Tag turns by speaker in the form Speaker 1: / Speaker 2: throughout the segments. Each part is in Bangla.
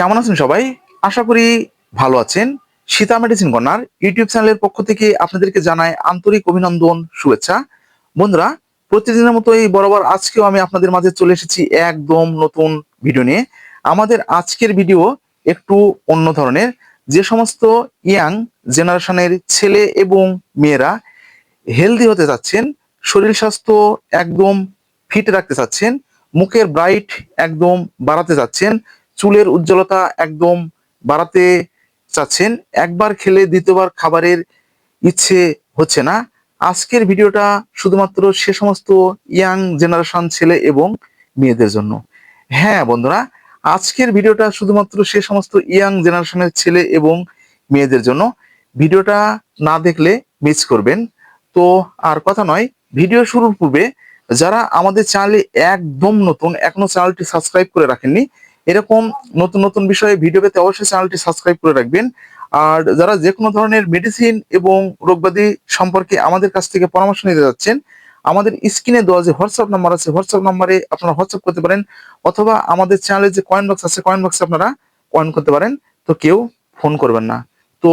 Speaker 1: কেমন আছেন সবাই? আশা করি ভালো আছেন। সীতা মেডিসিন কর্নার ইউটিউব চ্যানেলের পক্ষ থেকে আপনাদেরকে জানাই আন্তরিক অভিনন্দন, শুভেচ্ছা। বন্ধুরা, প্রতিদিনের মতো এই বরাবর আজকেও আমি আপনাদের মাঝে চলে এসেছি একদম নতুন ভিডিও নিয়ে। আমাদের আজকের ভিডিও একটু অন্য ধরনের। যে সমস্ত ইয়াং জেনারেশনের ছেলে এবং মেয়েরা হেলদি হতে চাচ্ছেন, শরীর স্বাস্থ্য একদম ফিট রাখতে চাচ্ছেন, মুখের ব্রাইট একদম বাড়াতে চাচ্ছেন চুলের উজ্জ্বলতা একদম বাড়াতে চাচ্ছেন। একবার খেলে দ্বিতীয়বার খাবারের ইচ্ছে হচ্ছে না। আজকের ভিডিওটা শুধুমাত্র সে সমস্ত ইয়াং জেনারেশন ছেলে এবং মেয়েদের জন্য। হ্যাঁ বন্ধুরা, আজকের ভিডিওটা শুধুমাত্র সে সমস্ত ইয়াং জেনারেশনের ছেলে এবং মেয়েদের জন্য। ভিডিওটা না দেখলে মিস করবেন। তো আর কথা নয়, ভিডিও শুরুর পূর্বে যারা আমাদের চ্যানেলে একদম নতুন, এখনও চ্যানেলটি সাবস্ক্রাইব করে রাখেননি এরকম নতুন নতুন বিষয়ে ভিডিও পেতে অবশ্যই চ্যানেলটি সাবস্ক্রাইব করে রাখবেন। আর যারা যে কোনো ধরনের মেডিসিন এবং রোগব্যাধি সম্পর্কে আমাদের কাছ থেকে পরামর্শ নিতে যাচ্ছেন, আমাদের স্ক্রিনে দেওয়া যে হোয়াটসঅ্যাপ নাম্বার আছে হোয়াটসঅ্যাপ নাম্বারে আপনারা হোয়াটসঅ্যাপ করতে পারেন, অথবা আমাদের চ্যানেলে যে কয়েন বক্স আছে কয়েন বক্সে আপনারা কয়েন করতে পারেন, তো কেউ ফোন করবেন না। তো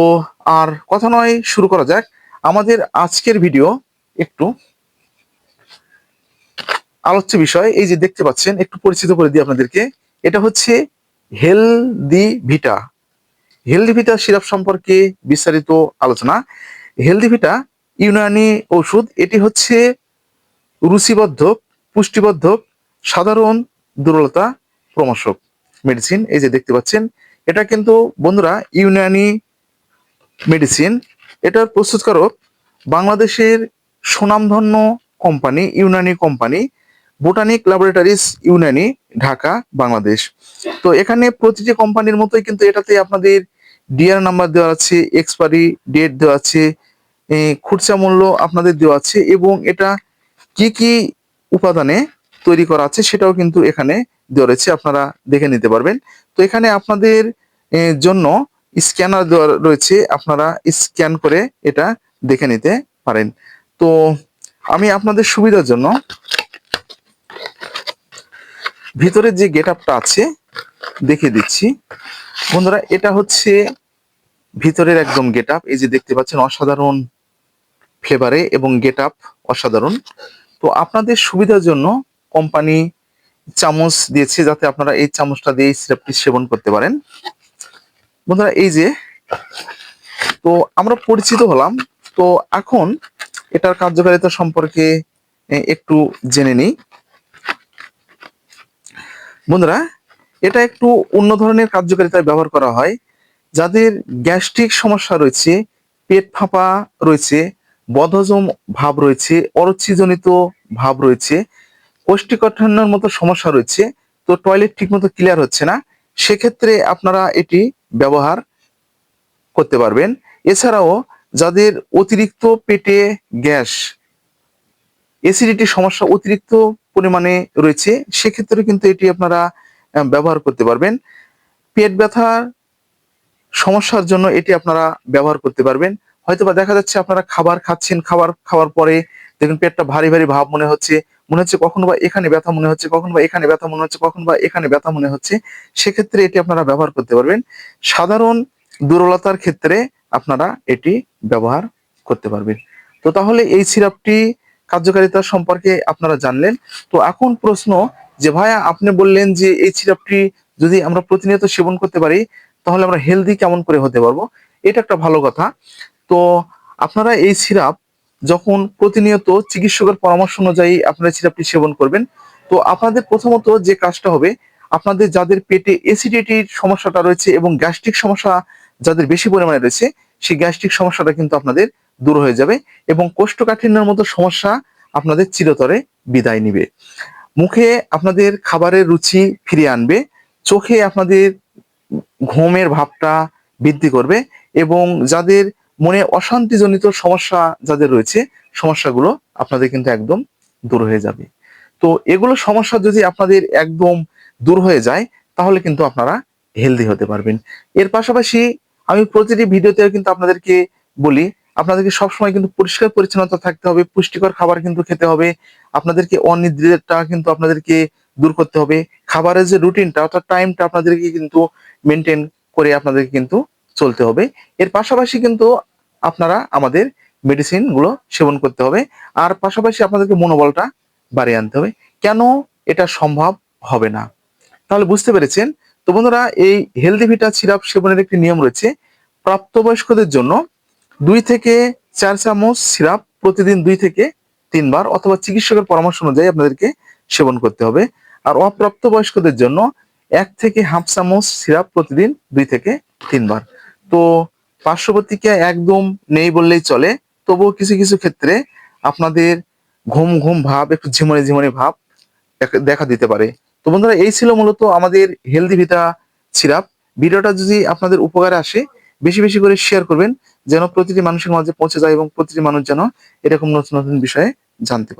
Speaker 1: আর কথা নয়, শুরু করা যাক। আমাদের আজকের ভিডিও একটু আলোচ্য বিষয়, এই যে দেখতে পাচ্ছেন, একটু পরিচিত করে দিই আপনাদেরকে। এটা হচ্ছে healthy Vita. Healthy Vita syrup সম্পর্কে বিস্তারিত আলোচনা। হেলদি ভিটা ইউনানি ওষুধ এটি হচ্ছে রুচিবদ্ধক পুষ্টিবদ্ধক সাধারণ দুর্বলতা প্রমোশক মেডিসিন এই যে দেখতে পাচ্ছেন, এটা কিন্তু বন্ধুরা ইউনানি মেডিসিন এটার প্রস্তুতকারক বাংলাদেশের সুনামধন্য company Unani company Botanic Laboratories Unani Dhaka Bangladesh তো এখানে প্রতিটি কোম্পানির মতোই কিন্তু এটাতে আপনাদের ডিআর নাম্বার দেওয়া আছে এক্সপায়ারি ডেট দেওয়া আছে খুচরা মূল্য আপনাদের দেওয়া আছে এবং এটা কি কি উপাদানে তৈরি করা আছে সেটাও কিন্তু এখানে দেওয়া রয়েছে, আপনারা দেখে নিতে পারবেন। তো এখানে আপনাদের জন্য স্ক্যানার দেওয়া রয়েছে, আপনারা স্ক্যান করে এটা দেখে নিতে পারেন। তো আমি আপনাদের সুবিধার জন্য ভিতরে যে গেট আপটা আছে, দেখিয়ে দিচ্ছি। বন্ধুরা, এটা হচ্ছে ভিতরের একদম গেট আপ এই যে দেখতে পাচ্ছেন, অসাধারণ ফ্লেভারে এবং গেট আপ অসাধারণ। তো আপনাদের সুবিধার জন্য কোম্পানি চামচ দিয়েছে যাতে আপনারা এই চামচটা দিয়ে সিরাপটি সেবন করতে পারেন। বন্ধুরা, এই যে, তো আমরা পরিচিত হলাম। তো এখন এটার কার্যকারিতা সম্পর্কে একটু জেনে নিই। বন্ধুরা, এটা একটু অন্য ধরনের কার্যকারিতায় ব্যবহার করা হয়। যাদের গ্যাস্ট্রিক সমস্যা রয়েছে, পেট ফাঁপা রয়েছে, বদহজম ভাব রয়েছে, অরুচিজনিত ভাব রয়েছে কোষ্ঠীকাঠিন্যের মতো সমস্যা রয়েছে, তো টয়লেট ঠিকমতো ক্লিয়ার হচ্ছে না, সেক্ষেত্রে আপনারা এটি ব্যবহার করতে পারবেন। এছাড়াও যাদের অতিরিক্ত পেটে গ্যাস অ্যাসিডিটির সমস্যা, অতিরিক্ত পরিমাণে রয়েছে, সেক্ষেত্রে কিন্তু এটি আপনারা ব্যবহার করতে পারবেন। পেট ব্যথার সমস্যার জন্য এটি আপনারা ব্যবহার করতে পারবেন। হয়তোবা দেখা যাচ্ছে আপনারা খাবার খাচ্ছেন, খাবার খাওয়ার পরে দেখুন পেটটা ভারী ভারী ভাব মনে হচ্ছে মনে হচ্ছে কখনো বা এখানে ব্যথা মনে হচ্ছে, কখনো বা এখানে ব্যথা মনে হচ্ছে, কখনো বা এখানে ব্যথা মনে হচ্ছে, সেক্ষেত্রে এটি আপনারা ব্যবহার করতে পারবেন। সাধারণ দুর্বলতার ক্ষেত্রে আপনারা এটি ব্যবহার করতে পারবেন। তো তাহলে এই সিরাপটি কার্যকারিতা সম্পর্কে আপনারা জানলেন। তো এখন প্রশ্ন যে ভাইয়া, আপনি বললেন যে এই সিরাপটি যদি আমরা প্রতিনিয়ত সেবন করতে পারি, তাহলে আমরা হেলদি কেমন করে হতে পারব? এটা একটা ভালো কথা। তো আপনারা এই সিরাপ যখন প্রতিনিয়ত চিকিৎসকের পরামর্শ অনুযায়ী আপনারা সিরাপটি সেবন করবেন, তো আপনাদের প্রথমত যে কাজটা হবে, আপনাদের যাদের পেটে অ্যাসিডিটির সমস্যাটা রয়েছে এবং গ্যাস্ট্রিক সমস্যা যাদের বেশি পরিমাণে রয়েছে, সেই গ্যাস্ট্রিক সমস্যাটা কিন্তু আপনাদের দূর হয়ে যাবে এবং কোষ্ঠকাঠিন্যের মতো সমস্যা আপনাদের চিরতরে বিদায় নিবে। মুখে আপনাদের খাবারের রুচি ফিরিয়ে আনবে, চোখে আপনাদের ঘুমের ভাবটা বৃদ্ধি করবে এবং যাদের মনে অশান্তিজনিত সমস্যা যাদের রয়েছে, সমস্যাগুলো আপনাদের কিন্তু একদম দূর হয়ে যাবে। তো এগুলো সমস্যা যদি আপনাদের একদম দূর হয়ে যায়, তাহলে কিন্তু আপনারা হেলদি হতে পারবেন। এর পাশাপাশি আমি প্রতিটি ভিডিওতে কিন্তু আপনাদেরকে বলি আপনাদেরকে সবসময় কিন্তু পরিষ্কার পরিচ্ছন্নতা থাকতে হবে, পুষ্টিকর খাবার কিন্তু খেতে হবে, আপনাদেরকে অনিদ্রিতটা কিন্তু আপনাদেরকে দূর করতে হবে। খাবারের যে রুটিনটা অর্থাৎ টাইমটা আপনাদেরকে কিন্তু মেনটেন করে আপনাদেরকে কিন্তু চলতে হবে। এর পাশাপাশি কিন্তু আপনারা আমাদের মেডিসিনগুলো সেবন করতে হবে। আর পাশাপাশি আপনাদেরকে মনোবলটা বাড়িয়ে আনতে হবে। কেন এটা সম্ভব হবে না? তাহলে বুঝতে পেরেছেন? তো বন্ধুরা, এই হেলদি ভিটা সিরাপ সেবনের একটি নিয়ম রয়েছে। প্রাপ্তবয়স্কদের জন্য দুই থেকে চার চামচ সিরাপ প্রতিদিন দুই থেকে তিনবার অথবা চিকিৎসকের পরামর্শ অনুযায়ী আপনাদেরকে সেবন করতে হবে। আর অপ্রাপ্তবয়স্কদের জন্য এক থেকে হাফ চামচ সিরাপ প্রতিদিন দুই থেকে তিনবার। তো পার্শ্ব একদম নেই বললেই চলে। তবুও কিছু কিছু ক্ষেত্রে আপনাদের ঘুম ঘুম ভাব, একটু ঝিমনে ঝিমনে ভাব দেখা দিতে পারে। তো বন্ধুরা, এই ছিল মূলত আমাদের হেলদি ভিটা সিরাপ। ভিডিওটা যদি আপনাদের উপকারে আসে বেশি বেশি করে শেয়ার করবেন, যেন প্রতিটি মানুষের মাঝে পৌঁছে যায় এবং প্রতিটি মানুষ যেন এরকম নতুন নতুন বিষয়ে জানতে পারে।